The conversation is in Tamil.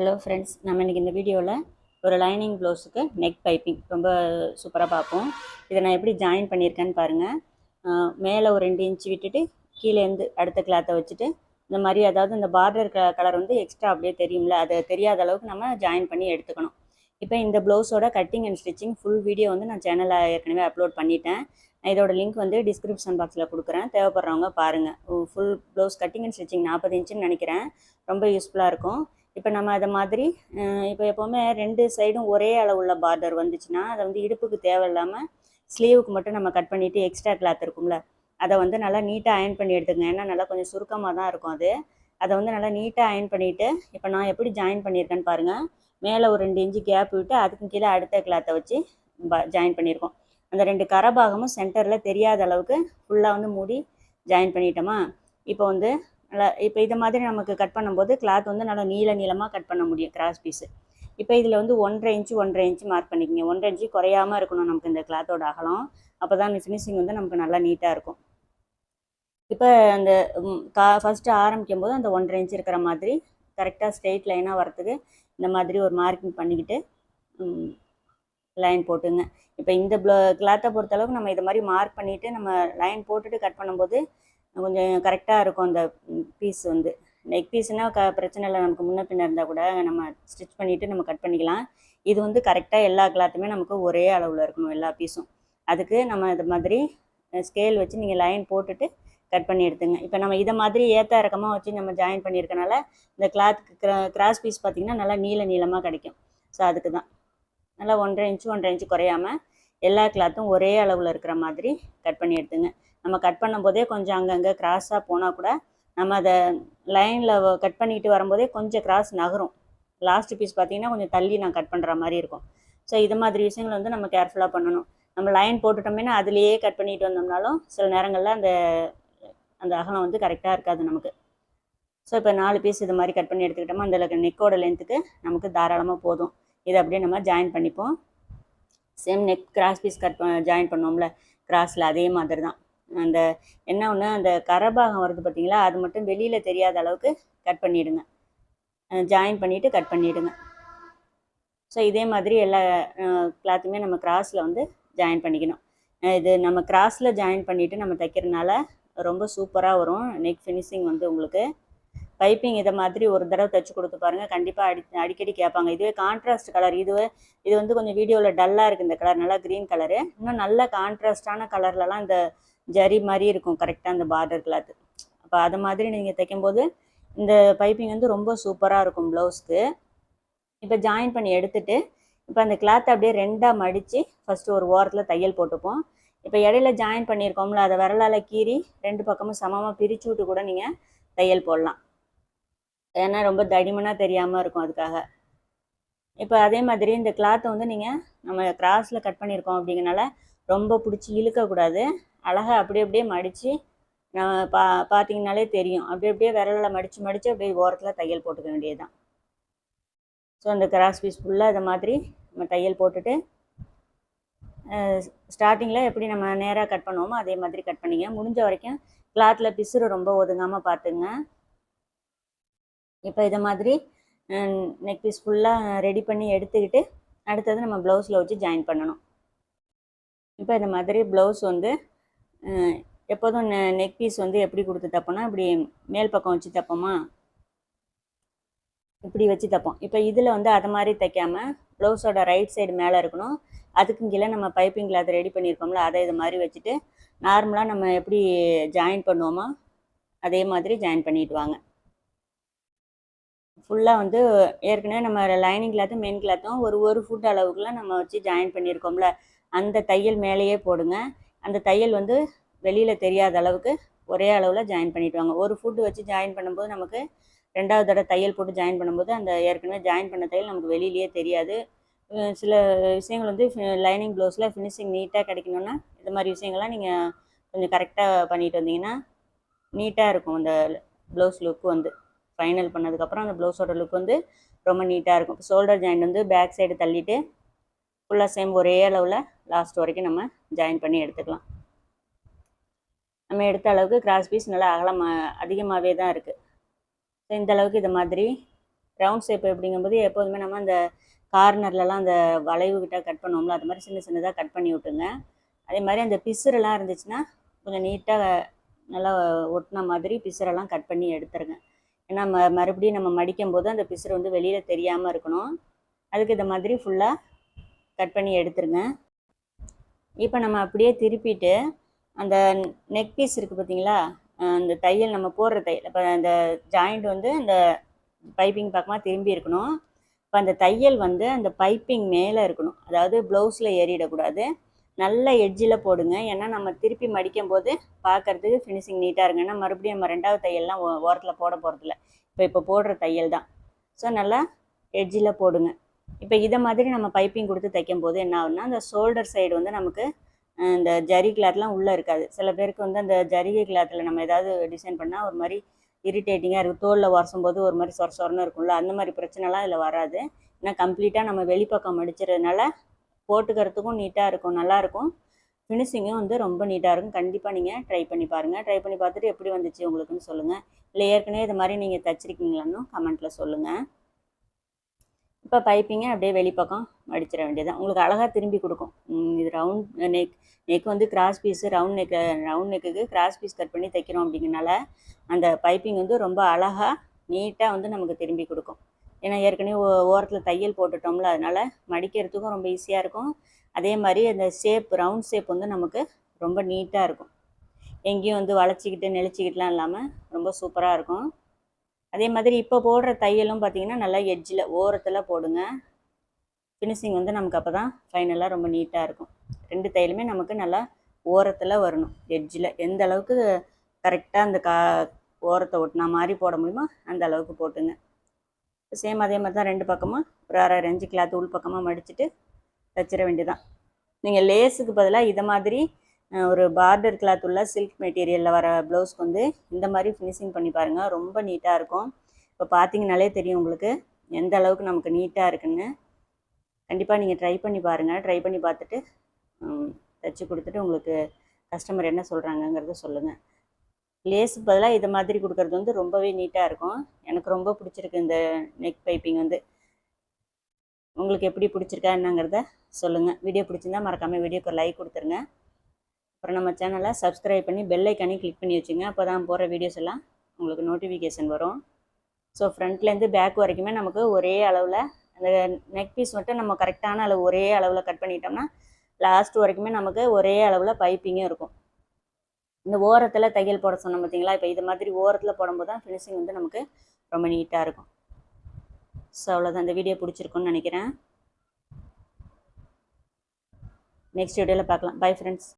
ஹலோ ஃப்ரெண்ட்ஸ் நம்ம இன்றைக்கி இந்த வீடியோவில் ஒரு லைனிங் ப்ளவுஸுக்கு நெக் பைப்பிங் ரொம்ப சூப்பராக பார்ப்போம். இதை நான் எப்படி ஜாயின் பண்ணியிருக்கேன்னு பாருங்கள் மேலே ஒரு ரெண்டு இன்ச்சு விட்டுட்டு கீழேருந்து அடுத்த கிளாத்தை வச்சுட்டு இந்த மாதிரி அதாவது இந்த பார்டர் க கலர் வந்து எக்ஸ்ட்ரா அப்படியே தெரியும்ல. அது தெரியாத அளவுக்கு நம்ம ஜாயின் பண்ணி எடுத்துக்கணும். இப்போ இந்த ப்ளவுஸோட cutting and stitching full video வந்து நான் சேனலில் ஏற்கனவே அப்லோட் பண்ணிட்டேன். நான் இதோட லிங்க் வந்து டிஸ்கிரிப்ஷன் பாக்ஸில் கொடுக்குறேன். தேவைப்படுறவங்க பாருங்கள் full blouse cutting and stitching நாற்பது இன்ச்சுன்னு நினைக்கிறேன். ரொம்ப யூஸ்ஃபுல்லாக இருக்கும். இப்போ நம்ம அதை மாதிரி இப்போ எப்போவுமே ரெண்டு சைடும் ஒரே அளவுள்ள பார்டர் வந்துச்சுன்னா அதை வந்து இடுப்புக்கு தேவையில்லாமல் ஸ்லீவுக்கு மட்டும் நம்ம கட் பண்ணிவிட்டு எக்ஸ்ட்ரா கிளாத் இருக்கும்ல அதை வந்து நல்லா நீட்டாக அயன் பண்ணி எடுத்துக்கங்க. ஏன்னா நல்லா கொஞ்சம் சுருக்கமாக தான் இருக்கும் அது. அதை வந்து நல்லா நீட்டாக அயன் பண்ணிவிட்டு இப்போ நான் எப்படி ஜாயின் பண்ணியிருக்கேன்னு பாருங்கள் மேலே ஒரு ரெண்டு இன்ச்சு கேப் விட்டு அதுக்கு கீழே அடுத்த கிளாத்தை வச்சு ஜாயின் பண்ணியிருக்கோம். அந்த ரெண்டு கரபாகமும் சென்டரில் தெரியாத அளவுக்கு ஃபுல்லாக வந்து மூடி ஜாயின் பண்ணிட்டோமா? இப்போ வந்து இப்போ இதை மாதிரி நமக்கு கட் பண்ணும்போது கிளாத் வந்து நல்லா நீள நீளமாக கட் பண்ண முடியும் கிராஸ் பீஸு இப்போ இதில் வந்து ஒன்றரை இன்ச்சு ஒன்றரை இன்ச்சு மார்க் பண்ணிக்கோங்க. ஒன்றரை இன்ச்சு குறையாமல் இருக்கணும் நமக்கு இந்த கிளாத்தோட அகலம். அப்போ தான் இந்த ஃபினிஷிங் வந்து நமக்கு நல்லா நீட்டாக இருக்கும். இப்போ அந்த கா ஃபஸ்ட்டு ஆரம்பிக்கும் போது அந்த ஒன்றரை இன்ச் இருக்கிற மாதிரி கரெக்டாக ஸ்ட்ரெயிட் லைனாக வரத்துக்கு இந்த மாதிரி ஒரு மார்க்கிங் பண்ணிக்கிட்டு லைன் போட்டுங்க. இப்போ இந்த ப்ளோ கிளாத்தை பொறுத்தளவுக்கு நம்ம இதை மாதிரி மார்க் பண்ணிவிட்டு நம்ம லைன் போட்டுட்டு கட் பண்ணும்போது கொஞ்சம் கரெக்டாக இருக்கும் அந்த பீஸ் வந்து. நெக் பீஸ்னால் க பிரச்சனை இல்லை. நமக்கு முன்ன பின்ன இருந்தால் கூட நம்ம ஸ்டிச் பண்ணிவிட்டு நம்ம கட் பண்ணிக்கலாம். இது வந்து கரெக்டாக எல்லா கிளாத்துமே நமக்கு ஒரே அளவில் இருக்கணும் எல்லா பீஸும் அதுக்கு நம்ம இது மாதிரி ஸ்கேல் வச்சு நீங்கள் லைன் போட்டுட்டு கட் பண்ணி எடுத்துங்க. இப்போ நம்ம இதை மாதிரி ஏற்ற இறக்கமாக வச்சு நம்ம ஜாயின் பண்ணியிருக்கனால இந்த கிளாத்துக்கு கிராஸ் பீஸ் பார்த்திங்கன்னா நல்லா நீள நீளமாக கிடைக்கும். ஸோ அதுக்கு தான். நல்லா ஒன்றரை இன்ச்சு ஒன்றரை இன்ச்சு குறையாமல் எல்லா கிளாத்தும் ஒரே அளவில் இருக்கிற மாதிரி கட் பண்ணி எடுத்துங்க. நம்ம கட் பண்ணும்போதே கொஞ்சம் அங்கங்கே கிராஸாக போனால் கூட நம்ம அதை லைனில் கட் பண்ணிக்கிட்டு வரும்போதே கொஞ்சம் கிராஸ் நகரும். லாஸ்ட் பீஸ் பார்த்தீங்கன்னா கொஞ்சம் தள்ளி நான் கட் பண்ணுற மாதிரி இருக்கும். ஸோ இது மாதிரி விஷயங்கள் வந்து நம்ம கேர்ஃபுல்லாக பண்ணணும். நம்ம லைன் போட்டுட்டோம்னா அதுலேயே கட் பண்ணிட்டு வந்தோம்னாலும் சில நேரங்களில் அந்த அந்த அகலம் வந்து கரெக்டாக இருக்காது நமக்கு. ஸோ இப்போ நாலு பீஸ் இது மாதிரி கட் பண்ணி எடுத்துக்கிட்டோமா அந்த நெக்கோட லென்த்துக்கு நமக்கு தாராளமாக போதும். இதை அப்படியே நம்ம ஜாயின் பண்ணிப்போம். Same neck cross piece cut join பண்ணோம்ல கிராஸில் அதே மாதிரி தான் அந்த என்ன ஒன்று அந்த கரபாகம் வருது பார்த்தீங்களா அது மட்டும் வெளியில் தெரியாத அளவுக்கு கட் பண்ணிவிடுங்க ஜாயின் பண்ணிவிட்டு கட் பண்ணிவிடுங்க ஸோ இதே மாதிரி எல்லா கிளாத்துமே நம்ம கிராஸில் வந்து ஜாயின் பண்ணிக்கணும். இது நம்ம கிராஸில் ஜாயின் பண்ணிவிட்டு நம்ம தைக்கிறதுனால ரொம்ப சூப்பராக வரும். நெக் ஃபினிஷிங் வந்து உங்களுக்கு பைப்பிங் இதை மாதிரி ஒரு தடவை தைச்சி கொடுத்து பாருங்கள் கண்டிப்பாக அடி அடிக்கடி கேட்பாங்க. இதுவே கான்ட்ராஸ்ட் கலர் இதுவே இது வந்து கொஞ்சம் வீடியோவில் டல்லாக இருக்குது இந்த கலர் நல்லா க்ரீன் கலரு இன்னும் நல்ல கான்ட்ராஸ்டான கலர்லலாம் இந்த ஜரி மாதிரி இருக்கும் கரெக்டாக அந்த பார்டர் கிளாத்து அப்போ அது மாதிரி நீங்கள் தைக்கும்போது இந்த பைப்பிங் வந்து ரொம்ப சூப்பராக இருக்கும் ப்ளவுஸ்க்கு இப்போ ஜாயின் பண்ணி எடுத்துட்டு இப்போ அந்த கிளாத்தை அப்படியே ரெண்டாக மடித்து ஃபஸ்ட்டு ஒரு ஓரத்தில் தையல் போட்டுப்போம். இப்போ இடையில ஜாயின் பண்ணியிருக்கோம்ல அதை விரலால் கீறி ரெண்டு பக்கமும் சமமாக பிரித்து விட்டு கூட நீங்கள் தையல் போடலாம். ஏன்னா ரொம்ப தடிமனாக தெரியாமல் இருக்கும் அதுக்காக. இப்போ அதே மாதிரி இந்த கிளாத்தை வந்து நீங்கள் நம்ம கிராஸில் கட் பண்ணியிருக்கோம் அப்படிங்கிறனால ரொம்ப பிடிச்சி இழுக்கக்கூடாது. அழகாக அப்படியே அப்படியே மடித்து நம்ம பா பார்த்தீங்கனாலே தெரியும். அப்படியே அப்படியே விரலில் மடித்து மடித்து அப்படியே ஓரத்தில் தையல் போட்டுக்க வேண்டியது தான் ஸோ அந்த கிராஸ் பீஸ் ஃபுல்லாக இதை மாதிரி நம்ம தையல் போட்டுட்டு ஸ்டார்டிங்கில் எப்படி நம்ம நேராக கட் பண்ணுவோமோ அதே மாதிரி கட் பண்ணிங்க. முடிஞ்ச வரைக்கும் கிளாத்தில் பிசுறு ரொம்ப ஒதுங்காமல் பார்த்துங்க இப்போ இதை மாதிரி நெக் பீஸ் ஃபுல்லாக ரெடி பண்ணி எடுத்துக்கிட்டு அடுத்தது நம்ம ப்ளவுஸில் வச்சு ஜாயின் பண்ணணும். இப்போ இந்த மாதிரி ப்ளவுஸ் வந்து எப்போதும் நெக் பீஸ் வந்து எப்படி கொடுத்து தைப்போம்னா இப்படி மேல் பக்கம் வச்சு தைப்போமா? இப்படி வச்சு தைப்போம். இப்போ இதில் வந்து அதை மாதிரி தைக்காமல் ப்ளவுஸோட ரைட் சைடு மேலே இருக்கணும். அதுக்கும் கீழே நம்ம பைப்பிங்கில் அதை ரெடி பண்ணியிருக்கோம்ல அதை இது மாதிரி வச்சுட்டு நார்மலாக நம்ம எப்படி ஜாயின் பண்ணுவோமோ அதே மாதிரி ஜாயின் பண்ணிட்டு வாங்க. ஃபுல்லாக வந்து ஏற்கனவே நம்ம லைனிங் கிளாத்தும் மெயின் கிளாத்தும் ஒரு ஒரு ஃபுட் அளவுக்குலாம் நம்ம வச்சு ஜாயின் பண்ணியிருக்கோம்ல அந்த தையல் மேலேயே போடுங்க. அந்த தையல் வந்து வெளியில் தெரியாத அளவுக்கு ஒரே அளவில் ஜாயின் பண்ணிட்டு வாங்க ஒரு ஃபுட்டு வச்சு ஜாயின் பண்ணும்போது நமக்கு ரெண்டாவது தடவை தையல் போட்டு ஜாயின் பண்ணும்போது அந்த ஏற்கனவே ஜாயின் பண்ண தையல் நமக்கு வெளியிலேயே தெரியாது. சில விஷயங்கள் வந்து லைனிங் ப்ளவுஸில் ஃபினிஷிங் நீட்டாக கிடைக்கணுன்னா இது மாதிரி விஷயங்கள்லாம் நீங்கள் கொஞ்சம் கரெக்டாக பண்ணிட்டு வந்தீங்கன்னா நீட்டாக இருக்கும் அந்த ப்ளவுஸ் லுக் வந்து. ஃபைனல் பண்ணதுக்கப்புறம் அந்த ப்ளவுஸோட லுக் வந்து ரொம்ப நீட்டாக இருக்கும். ஷோல்டர் ஜாயின் வந்து பேக் சைடு தள்ளிட்டு ஃபுல்லாக சேம் ஒரே அளவில் லாஸ்ட் வரைக்கும் நம்ம ஜாயின் பண்ணி எடுத்துக்கலாம். நம்ம எடுத்த அளவுக்கு கிராஸ் பீஸ் நல்லா அகலமாக அதிகமாகவே தான் இருக்குது ஸோ இந்த அளவுக்கு இது மாதிரி ரவுண்ட் ஷேப் எப்படிங்கும்போது எப்போதுமே நம்ம அந்த கார்னர்லலாம் அந்த வளைவு கிட்ட கட் பண்ணுவோம்ல அது மாதிரி சின்ன சின்னதாக கட் பண்ணி விட்டுங்க அதே மாதிரி அந்த பிசுரெல்லாம் இருந்துச்சுன்னா கொஞ்சம் நீட்டாக நல்லா ஒட்டின மாதிரி பிசுரெல்லாம் கட் பண்ணி எடுத்துருங்க. ஏன்னா ம மறுபடியும் நம்ம மடிக்கும் போது அந்த பிசுறு வந்து வெளியில் தெரியாமல் இருக்கணும். அதுக்கு இந்த மாதிரி ஃபுல்லாக கட் பண்ணி எடுத்துருங்க. இப்போ நம்ம அப்படியே திருப்பிட்டு அந்த நெக் பீஸ் இருக்குது பார்த்தீங்களா அந்த தையல் நம்ம போடுற தையல். இப்போ அந்த ஜாயிண்ட் வந்து அந்த பைப்பிங் பக்கமாக திரும்பி இருக்கணும். இப்போ அந்த தையல் வந்து அந்த பைப்பிங் மேலே இருக்கணும். அதாவது ப்ளவுஸில் ஏறிடக்கூடாது. நல்ல எட்ஜில் போடுங்க. ஏன்னா நம்ம திருப்பி மடிக்கும் போது பார்க்குறதுக்கு ஃபினிஷிங் நீட்டாக இருங்க ஏன்னா மறுபடியும் நம்ம ரெண்டாவது தையல்லாம் ஓரத்தில் போட போகிறதில்ல இப்போ இப்போ போடுற தையல் தான். ஸோ நல்லா எட்ஜில் போடுங்க. இப்போ இதை மாதிரி நம்ம பைப்பிங் கொடுத்து தைக்கும் போது என்ன ஆகும்னா அந்த ஷோல்டர் சைடு வந்து நமக்கு இந்த ஜரி கிளாத்லாம் உள்ளே இருக்காது. சில பேருக்கு வந்து அந்த ஜரிகை கிளாத்தில் நம்ம ஏதாவது டிசைன் பண்ணால் ஒரு மாதிரி இரிட்டேட்டிங்காக இருக்கும். தோலில் உரசும்போது ஒரு மாதிரி சொர சொரன்னு இருக்கும்ல அந்த மாதிரி பிரச்சனைலாம் இதில் வராது. ஏன்னா கம்ப்ளீட்டாக நம்ம வெளிப்பக்கம் மடிச்சிறதுனால போட்டுக்கிறதுக்கும் நீட்டாக இருக்கும் நல்லாயிருக்கும் ஃபினிஷிங்கும் வந்து ரொம்ப நீட்டாக இருக்கும். கண்டிப்பாக நீங்கள் ட்ரை பண்ணி பாருங்கள் ட்ரை பண்ணி பார்த்துட்டு எப்படி வந்துச்சு உங்களுக்குன்னு சொல்லுங்கள் இல்லை ஏற்கனவே இது மாதிரி நீங்கள் தச்சிருக்கீங்களான்னு கமெண்ட்டில் சொல்லுங்கள் இப்போ பைப்பிங்கை அப்படியே வெளிப்பக்கம் மடிச்சிட வேண்டியதான் உங்களுக்கு அழகாக திரும்பி கொடுக்கும். இது ரவுண்ட் நெக் நெக் வந்து cross piece round neck round நெக்குக்கு cross piece cut பண்ணி தைக்கிறோம் அப்படிங்கிறனால அந்த பைப்பிங் வந்து ரொம்ப அழகாக நீட்டாக வந்து நமக்கு திரும்பி கொடுக்கும். ஏன்னா ஏற்கனவே ஓ- ஓரத்தில் தையல் போட்டுட்டோம்ல அதனால மடிக்கிறதுக்கும் ரொம்ப ஈஸியாக இருக்கும். அதே மாதிரி அந்த ஷேப் ரவுண்ட் ஷேப் வந்து நமக்கு ரொம்ப நீட்டாக இருக்கும். எங்கேயும் வந்து வளைச்சிக்கிட்டு நெளிச்சிக்கிட்டுலாம் இல்லாமல் ரொம்ப சூப்பராக இருக்கும். அதே மாதிரி இப்போ போடுற தையலும் பார்த்தீங்கன்னா நல்லா எட்ஜில் ஓரத்தில் போடுங்க. ஃபினிஷிங் வந்து நமக்கு அப்போ தான் ஃபைனலாக ரொம்ப நீட்டாக இருக்கும். ரெண்டு தையலுமே நமக்கு நல்லா ஓரத்தில் வரணும். எட்ஜில் எந்த அளவுக்கு கரெக்டாக அந்த கா ஓரத்தை ஒட்டினா மாதிரி போட முடியுமோ அந்த அளவுக்கு போட்டுங்க. சேம் அதே மாதிரி தான் ரெண்டு பக்கமும் ஒரு அரை ரெஞ்சு கிளாத் உள் பக்கமாக மடிச்சுட்டு தச்சிட வேண்டியதான் நீங்கள் லேஸுக்கு பதிலாக இதை மாதிரி ஒரு பார்டர் கிளாத் உள்ள சில்க் மெட்டீரியலில் வர ப்ளவுஸ்க்கு வந்து இந்த மாதிரி ஃபினிஷிங் பண்ணி பாருங்கள் ரொம்ப நீட்டாக இருக்கும். இப்போ பார்த்தீங்கனாலே தெரியும் உங்களுக்கு எந்த அளவுக்கு நமக்கு நீட்டாக இருக்குன்னு. கண்டிப்பாக நீங்கள் ட்ரை பண்ணி பாருங்கள் ட்ரை பண்ணி பார்த்துட்டு தச்சு கொடுத்துட்டு உங்களுக்கு கஸ்டமர் என்ன சொல்கிறாங்கங்கிறத சொல்லுங்கள் லேஸுக்கு பதிலாக இது மாதிரி கொடுக்கறது வந்து ரொம்பவே நீட்டாக இருக்கும். எனக்கு ரொம்ப பிடிச்சிருக்கு இந்த நெக் பைப்பிங் வந்து. உங்களுக்கு எப்படி பிடிச்சிருக்கா என்னங்கிறத சொல்லுங்கள் வீடியோ பிடிச்சிருந்தா மறக்காமல் வீடியோக்கு லைக் கொடுத்துருங்க. அப்புறம் நம்ம சேனலை சப்ஸ்கிரைப் பண்ணி பெல் ஐக்கானே கிளிக் பண்ணி வச்சுங்க. அப்போ தான் போகிற வீடியோஸ் எல்லாம் உங்களுக்கு நோட்டிஃபிகேஷன் வரும். ஸோ ஃப்ரண்ட்லேருந்து பேக் வரைக்குமே நமக்கு ஒரே அளவில் அந்த நெக் பீஸ் மட்டும் நம்ம கரெக்டான அளவு ஒரே அளவில் கட் பண்ணிட்டோம்னா லாஸ்ட் வரைக்குமே நமக்கு ஒரே அளவில் பைப்பிங்கும் இருக்கும். இந்த ஓரத்தில் தையல் போட சொன்னோம் பார்த்தீங்களா? இப்போ இது மாதிரி ஓரத்தில் போடும்போது தான் ஃபினிஷிங் வந்து நமக்கு ரொம்ப நீட்டாக இருக்கும். ஸோ அவ்வளோதான் இந்த வீடியோ பிடிச்சிருக்குன்னு நினைக்கிறேன். நெக்ஸ்ட் வீடியோவில் பார்க்கலாம். Bye friends